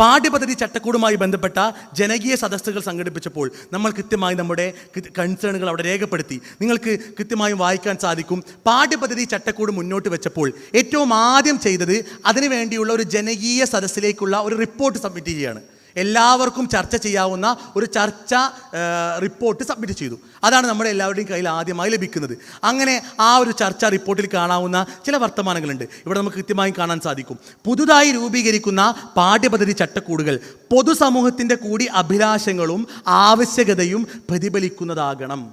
പാഠ്യപദ്ധതി ചട്ടക്കൂടുമായി ബന്ധപ്പെട്ട ജനകീയ സദസ്സുകൾ സംഘടിപ്പിച്ചപ്പോൾ നമ്മൾ കൃത്യമായി നമ്മുടെ കൺസേണുകൾ അവിടെ രേഖപ്പെടുത്തി. നിങ്ങൾക്ക് കൃത്യമായും വായിക്കാൻ സാധിക്കും. പാഠ്യപദ്ധതി ചട്ടക്കൂട് മുന്നോട്ട് വെച്ചപ്പോൾ ഏറ്റവും ആദ്യം ചെയ്തത് അതിനു വേണ്ടിയുള്ള ഒരു ജനകീയ സദസ്സിലേക്കുള്ള ഒരു റിപ്പോർട്ട് സബ്മിറ്റ് ചെയ്യുകയാണ്. എല്ലാവർക്കും ചർച്ച ചെയ്യാവുന്ന ഒരു ചർച്ച റിപ്പോർട്ട് സബ്മിറ്റ് ചെയ്തു. അതാണ് നമ്മുടെ എല്ലാവരുടെയും കയ്യിൽ ആദ്യമായി ലഭിക്കുന്നത്. അങ്ങനെ ആ ഒരു ചർച്ച റിപ്പോർട്ടിൽ കാണാവുന്ന ചില വർത്തമാനങ്ങളുണ്ട്. ഇവിടെ നമുക്ക് കൃത്യമായും കാണാൻ സാധിക്കും. പുതുതായി രൂപീകരിക്കുന്ന പാഠ്യപദ്ധതി ചട്ടക്കൂടുകൾ പൊതുസമൂഹത്തിന്റെ കൂടി അഭിലാഷങ്ങളും ആവശ്യകതയും പ്രതിഫലിക്കുന്നതാകണം.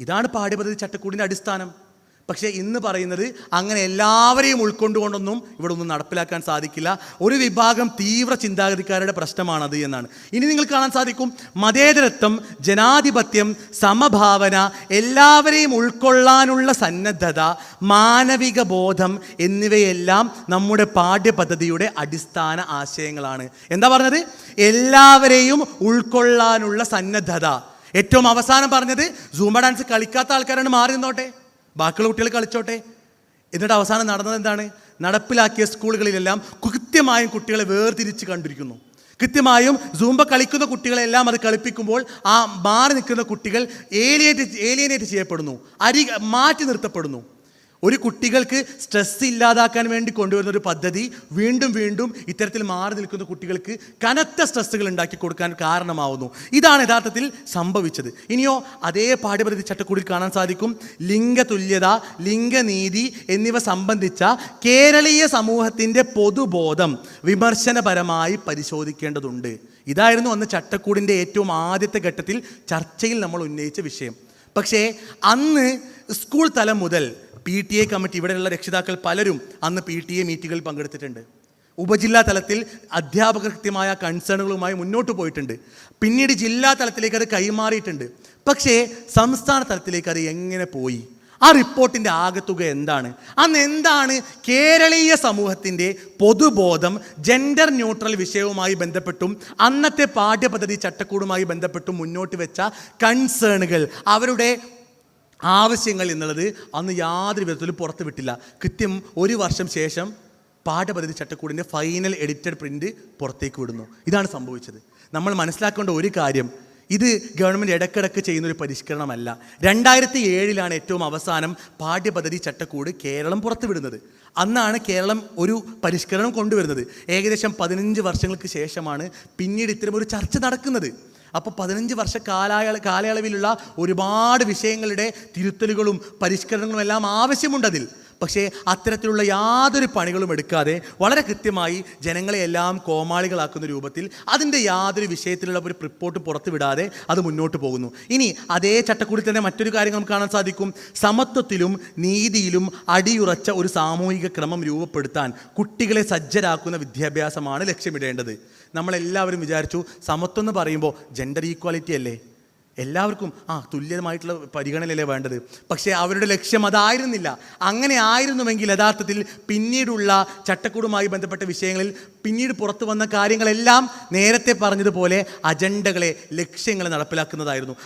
ഇതാണ് പാഠ്യപദ്ധതി ചട്ടക്കൂടിന്റെ അടിസ്ഥാനം. പക്ഷേ ഇന്ന് പറയുന്നത് അങ്ങനെ എല്ലാവരെയും ഉൾക്കൊണ്ടുകൊണ്ടൊന്നും ഇവിടെ ഒന്നും നടപ്പിലാക്കാൻ സാധിക്കില്ല. ഒരു വിഭാഗം തീവ്ര ചിന്താഗതിക്കാരുടെ പ്രശ്നമാണത് എന്നാണ്. ഇനി നിങ്ങൾ കാണാൻ സാധിക്കും മതേതരത്വം ജനാധിപത്യം സമഭാവന എല്ലാവരെയും ഉൾക്കൊള്ളാനുള്ള സന്നദ്ധത മാനവിക ബോധം എന്നിവയെല്ലാം നമ്മുടെ പാഠ്യപദ്ധതിയുടെ അടിസ്ഥാന ആശയങ്ങളാണ്. എന്താ പറഞ്ഞത്? എല്ലാവരെയും ഉൾക്കൊള്ളാനുള്ള സന്നദ്ധത. ഏറ്റവും അവസാനം പറഞ്ഞത് സൂമ ഡാൻസ് കളിക്കാത്ത ആൾക്കാരാണ് മാറി നിന്നോട്ടെ. ബാക്കിയുള്ള കുട്ടികൾ കളിച്ചോട്ടെ. എന്നിട്ട് അവസാനം നടന്നത് എന്താണ്? നടപ്പിലാക്കിയ സ്കൂളുകളിലെല്ലാം കൃത്യമായും കുട്ടികളെ വേർതിരിച്ച് കണ്ടിരിക്കുന്നു. കൃത്യമായും സൂമ്പ കളിക്കുന്ന കുട്ടികളെല്ലാം അത് കളിപ്പിക്കുമ്പോൾ ആ മാറി നിൽക്കുന്ന കുട്ടികൾ ഏലിയേറ്റ് ഏലിയനേറ്റ് ചെയ്യപ്പെടുന്നു. അരി മാറ്റി നിർത്തപ്പെടുന്നു. ഒരു കുട്ടികൾക്ക് സ്ട്രെസ് ഇല്ലാതാക്കാൻ വേണ്ടി കൊണ്ടുവരുന്ന ഒരു പദ്ധതി വീണ്ടും വീണ്ടും ഇത്തരത്തിൽ മാറി നിൽക്കുന്ന കുട്ടികൾക്ക് കനത്ത സ്ട്രെസ്സുകൾ ഉണ്ടാക്കി കൊടുക്കാൻ കാരണമാവുന്നു. ഇതാണ് യഥാർത്ഥത്തിൽ സംഭവിച്ചത്. ഇനിയോ അതേ പാഠ്യപദ്ധതി ചട്ടക്കൂടിൽ കാണാൻ സാധിക്കും. ലിംഗ തുല്യത ലിംഗനീതി എന്നിവ സംബന്ധിച്ച കേരളീയ സമൂഹത്തിന്റെ പൊതുബോധം വിമർശനപരമായി പരിശോധിക്കേണ്ടതുണ്ട്. ഇതായിരുന്നു അന്ന് ചട്ടക്കൂടിന്റെ ഏറ്റവും ആദ്യത്തെ ഘട്ടത്തിൽ ചർച്ചയിൽ നമ്മൾ ഉന്നയിച്ച വിഷയം. പക്ഷേ അന്ന് സ്കൂൾ തലം മുതൽ പി ടി എ കമ്മിറ്റി ഇവിടെയുള്ള രക്ഷിതാക്കൾ പലരും അന്ന് പി ടി എ മീറ്റുകളിൽ പങ്കെടുത്തിട്ടുണ്ട്. ഉപജില്ലാ തലത്തിൽ അധ്യാപക കൃത്യമായ കൺസേണുകളുമായി മുന്നോട്ട് പോയിട്ടുണ്ട്. പിന്നീട് ജില്ലാ തലത്തിലേക്ക് അത് കൈമാറിയിട്ടുണ്ട്. പക്ഷേ സംസ്ഥാന തലത്തിലേക്ക് അത് എങ്ങനെ പോയി? ആ റിപ്പോർട്ടിന്റെ ആകത്തുക എന്താണ്? അന്ന് എന്താണ് കേരളീയ സമൂഹത്തിന്റെ പൊതുബോധം ജെൻഡർ ന്യൂട്രൽ വിഷയവുമായി ബന്ധപ്പെട്ടും അന്നത്തെ പാഠ്യപദ്ധതി ചട്ടക്കൂടുമായി ബന്ധപ്പെട്ടും മുന്നോട്ട് വെച്ച കൺസേണുകൾ അവരുടെ ആവശ്യങ്ങൾ എന്നുള്ളത് അന്ന് യാതൊരു വിധത്തിലും പുറത്തു വിട്ടില്ല കൃത്യം ഒരു വർഷം ശേഷം പാഠപദ്ധതി ചട്ടക്കൂടിന്റെ ഫൈനൽ എഡിറ്റഡ് പ്രിന്റ് പുറത്തേക്ക് വിടുന്നു. ഇതാണ് സംഭവിച്ചത്. നമ്മൾ മനസ്സിലാക്കേണ്ട ഒരു കാര്യം ഇത് ഗവൺമെന്റ് ഇടക്കിടക്ക് ചെയ്യുന്നൊരു പരിഷ്കരണമല്ല. രണ്ടായിരത്തി ഏഴിലാണ് ഏറ്റവും അവസാനം പാഠ്യപദ്ധതി ചട്ടക്കൂട് കേരളം പുറത്തുവിടുന്നത്. അന്നാണ് കേരളം ഒരു പരിഷ്കരണം കൊണ്ടുവരുന്നത്. ഏകദേശം പതിനഞ്ച് വർഷങ്ങൾക്ക് ശേഷമാണ് പിന്നീട് ഇത്തരം ഒരു ചർച്ച നടക്കുന്നത്. അപ്പോൾ പതിനഞ്ച് വർഷ കാലായ കാലയളവിലുള്ള ഒരുപാട് വിഷയങ്ങളുടെ തിരുത്തലുകളും പരിഷ്കരണങ്ങളും എല്ലാം ആവശ്യമുണ്ടതിൽ. പക്ഷേ അത്തരത്തിലുള്ള യാതൊരു പണികളും എടുക്കാതെ വളരെ കൃത്യമായി ജനങ്ങളെ എല്ലാം കോമാളികളാക്കുന്ന രൂപത്തിൽ അതിന്റെ യാതൊരു വിഷയത്തിലുള്ള ഒരു റിപ്പോർട്ട് പുറത്തുവിടാതെ അത് മുന്നോട്ട് പോകുന്നു. ഇനി അതേ ചട്ടക്കൂടിൽ തന്നെ മറ്റൊരു കാര്യം നമുക്ക് കാണാൻ സാധിക്കും. സമത്വത്തിലും നീതിയിലും അടിയുറച്ച ഒരു സാമൂഹിക ക്രമം രൂപപ്പെടുത്താൻ കുട്ടികളെ സജ്ജരാക്കുന്ന വിദ്യാഭ്യാസമാണ് ലക്ഷ്യമിടേണ്ടത്. നമ്മളെല്ലാവരും വിചാരിച്ചു സമത്വം എന്ന് പറയുമ്പോൾ ജെൻഡർ ഈക്വാലിറ്റി അല്ലേ? എല്ലാവർക്കും ആ തുല്യമായിട്ടുള്ള പരിഗണനയല്ലേ വേണ്ടത്? പക്ഷേ അവരുടെ ലക്ഷ്യം അതായിരുന്നില്ല. അങ്ങനെ ആയിരുന്നുവെങ്കിൽ യഥാർത്ഥത്തിൽ പിന്നീടുള്ള ചട്ടക്കൂടുമായി ബന്ധപ്പെട്ട വിഷയങ്ങളിൽ പിന്നീട് പുറത്തു വന്ന കാര്യങ്ങളെല്ലാം നേരത്തെ പറഞ്ഞതുപോലെ അജണ്ടകളെ ലക്ഷ്യങ്ങളെ നടപ്പിലാക്കുന്നതായിരുന്നു.